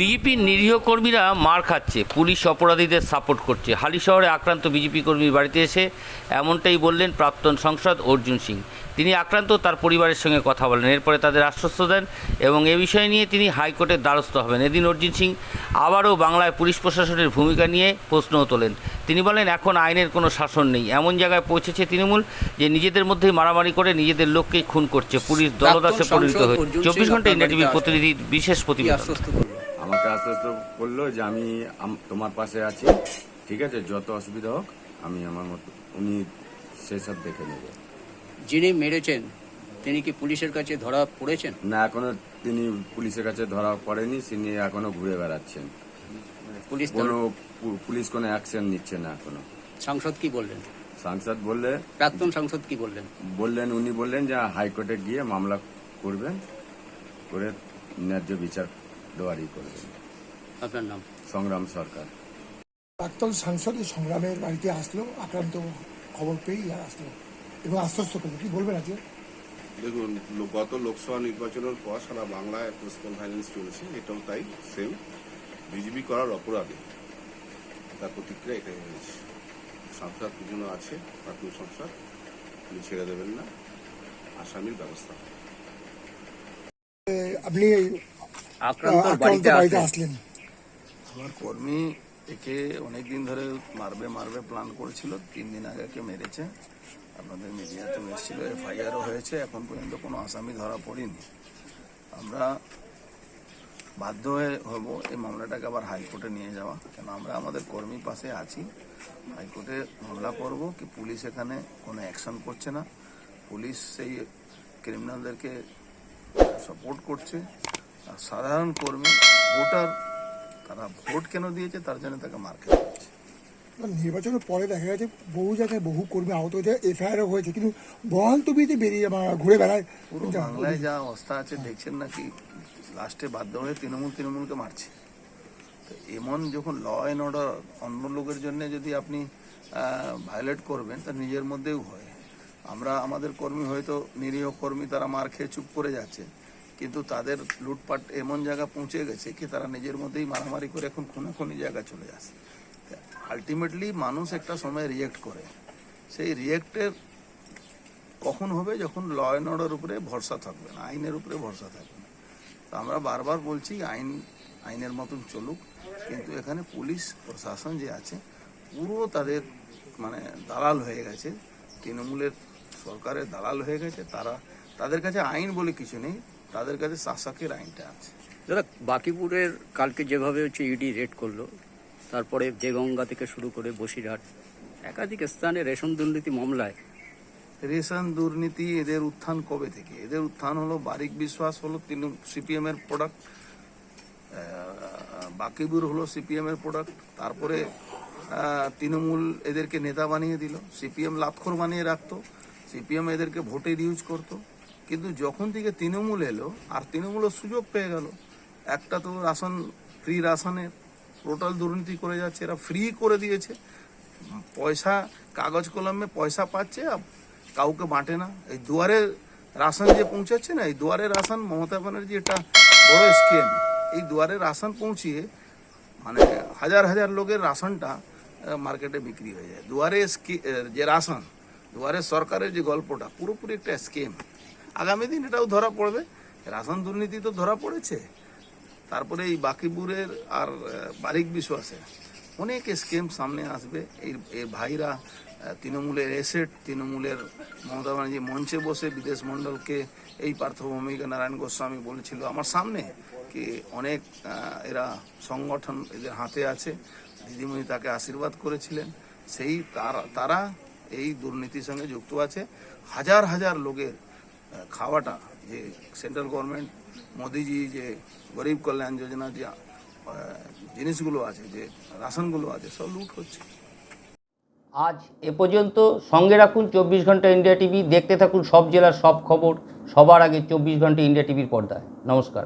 বিজেপির নিরীহ কর্মীরা মার খাচ্ছে পুলিশ অপরাধীদের সাপোর্ট করছে। হালি শহরে আক্রান্ত বিজেপি কর্মীর বাড়িতে এসে এমনটাই বললেন প্রাক্তন সংসদ অর্জুন সিং। তিনি আক্রান্ত তার পরিবারের সঙ্গে কথা বলেন। এরপরে তাদের আশ্বস্ত দেন এবং এ বিষয় নিয়ে তিনি হাইকোর্টের দ্বারস্থ হবেন। এদিন অর্জুন সিং আবারও বাংলায় পুলিশ প্রশাসনের ভূমিকা নিয়ে প্রশ্নও তোলেন। তিনি বলেন এখন আইনের কোনো শাসন নেই। এমন জায়গায় পৌঁছেছে তৃণমূল যে নিজেদের মধ্যেই মারামারি করে নিজেদের লোককেই খুন করছে। পুলিশ দলদাসে পরিণত হয়েছে। চব্বিশ সিং ঘণ্টা আপনার ইন্ডিয়া টিভির বাড়িতে বিশেষ প্রতিবেদন। আশ্বস্ত করল যে আমি তোমার পাশে আছি। ঠিক আছে যত অসুবিধা হোক আমি আমার মতো উনি সেসব দেখে নেবে। যিনি মেরেছেন তিনি কি পুলিশের কাছে ধরা পড়েছেন? না এখনও তিনি পুলিশের কাছে ধরা পড়েনি তিনি এখনও ঘুরে বেড়াচ্ছেন। পুলিশ কোনো পুলিশ কোনো অ্যাকশন নিচ্ছে না এখনও। সাংসদ কি বললেন? সাংসদ বললে প্রাক্তন সাংসদ কি বললেন? বললেন উনি বললেন যে হাইকোর্টে গিয়ে মামলা করবেন করে ন্যায্য বিচার দেওয়ারই করবেন। আপনার নাম? সংগ্রাম সরকার। প্রাক্তন সাংসদ সংগ্রামের বাড়িতে আসলো আক্রান্ত খবর পেয়েই আসলো। এবং আশ্বস্ত করল কি বলবেন আজকে? দেখুন গত লোকসভা নির্বাচনের পর সারা বাংলায় পোস্টাল ভাইলেন্স চলছে এটাও তাই সেম বিজেপি করার অপরাধে তার প্রতিক্রিয়া এটাই হয়েছে সাংসদ দুজনও আছে প্রাথমিক সংসদ তিনি ছেড়ে দেবেন না আসামির ব্যবস্থা। আপনি আক্রান্ত বাড়িতে আসলেন। আমার কর্মী একে অনেক দিন ধরে মারবে মারবে প্ল্যান করেছিল, তিন দিন আগে একে মেরেছে। আপনাদের মিডিয়াতেও এসেছিল এফআইআরও হয়েছে, এখন পর্যন্ত কোনো আসামি ধরা পড়েনি। আমরা বাধ্য হয়ে হব এই মামলাটাকে আবার হাইকোর্টে নিয়ে যাওয়া, কেন আমরা আমাদের কর্মী পাশে আছি। হাইকোর্টে মামলা করব কি পুলিশ এখানে কোনো অ্যাকশন করছে না। পুলিশ সেই ক্রিমিনালদেরকে সাপোর্ট করছে। আর সাধারণ কর্মী ভোটার তারা ভোট কেন দিয়েছে তার জন্য তাকে মার খেতে নির্বাচনের পরে দেখা গেছে বহু জায়গায় বহু কর্মী আহত হয়েছে এফআইআরও হয়েছে কিন্তু বহাল তবিতে বেরিয়ে ঘুরে বেড়ায়। পুরো বাংলায় যা অবস্থা আছে দেখছেন নাকি লাস্টে বাধ্য হয়ে তৃণমূল তৃণমূলকে মারছে। তো এমন যখন ল অ্যান্ড অর্ডার অন্য লোকের জন্য যদি আপনি ভায়োলেট করবেন তা নিজের মধ্যেও হয়। আমরা আমাদের কর্মী হয়তো নিরীহ কর্মী তারা মার খেয়ে চুপ করে যাচ্ছে। কিন্তু তাদের লুটপাট এমন জায়গা পৌঁছে গেছে কি তারা নিজের মধ্যেই মারামারি করে এখন খুনাখুনি জায়গা চলে আসে। আলটিমেটলি মানুষ একটা সময় রিয়েক্ট করে। সেই রিয়েক্টের কখন হবে যখন ল অ্যান্ড অর্ডার উপরে ভরসা থাকবে না, আইনের উপরে ভরসা থাকবে না। তো আমরা বারবার বলছি আইন, আইনের মতন চলুক, কিন্তু এখানে পুলিশ, প্রশাসন যে আছে, পুরো তাদের মানে দালাল হয়ে গেছে। তৃণমূলের সরকারের দালাল হয়ে গেছে, তারা, তাদের কাছে আইন বলে কিছু নেই। তাদের কাছে শাসকের আইনটা আছে। দাদা বাকিপুরের কালকে যেভাবে হচ্ছে ইডি রেড করল তারপরে দেগঙ্গা থেকে শুরু করে বসিরহাট একাধিক স্থানে রেশন দুর্নীতি মামলায়। রেশন দুর্নীতি এদের উত্থান কবে থেকে? এদের উত্থান হলো বারিক বিশ্বাস হলো তিনি সিপিএম এর প্রোডাক্ট বাকিবুর হলো সিপিএম এর প্রোডাক্ট তারপরে তৃণমূল এদেরকে নেতা বানিয়ে দিল সিপিএম লাক্ষর বানিয়ে রাখতো সিপিএম এদেরকে ভোটের ইউজ করতো। কিন্তু যখন থেকে তৃণমূল এলো, আর তৃণমূলের সুযোগ পেয়ে গেল। একটা তো রাশন ফ্রি রাশনের টোটাল দুর্নীতি করে যাচ্ছে, এরা ফ্রি করে দিয়েছে। পয়সা, কাগজ কলমে পয়সা পাচ্ছে, আর কাউকে বাঁটে না। এই দুয়ারে রাশন যে পৌঁছাচ্ছে না, এই দুয়ারে রাশন মমতা ব্যানার্জি এটা বড় স্কিম এই দুয়ারে রাশন পৌঁছিয়ে মানে হাজার হাজার লোকের রাশনটা মার্কেটে বিক্রি হয়ে যায়। দুয়ারে যে রাশন, দুয়ারে সরকারের যে গল্পটা, পুরোপুরি একটা স্কিম আগামী দিন এটাও ধরা পড়বে। রাশন দুর্নীতি তো ধরা পড়েছে। তারপরে এই বাকিপুরের আর বারিক বিশ্বাসের অনেক স্কিম সামনে আসবে। এই এই ভাইরা তৃণমূলের এসেট তৃণমূলের মমতা ব্যানার্জি মঞ্চে বসে বিদেশ মণ্ডলকে এই পার্থভূমিকা নারায়ণ গোস্বামী বলেছিল আমার সামনে কি অনেক এরা সংগঠন এদের হাতে আছে। দিদিমণি তাকে আশীর্বাদ করেছিলেন। সেই তারা তারা এই দুর্নীতির সঙ্গে যুক্ত আছে। হাজার হাজার লোকের খাওয়াটা, যে সেন্ট্রাল গভর্নমেন্ট, মোদিজি যে গরিব কল্যাণ যোজনা যে জিনিসগুলো আছে, যে রাশনগুলো আছে, সব লুট হচ্ছে। আজ এ পর্যন্ত সঙ্গে রাখুন চব্বিশ ঘণ্টা ইন্ডিয়া টিভি, দেখতে থাকুন সব জেলার সব খবর, সবার আগে চব্বিশ ঘণ্টা ইন্ডিয়া টিভির পর্দায়। নমস্কার।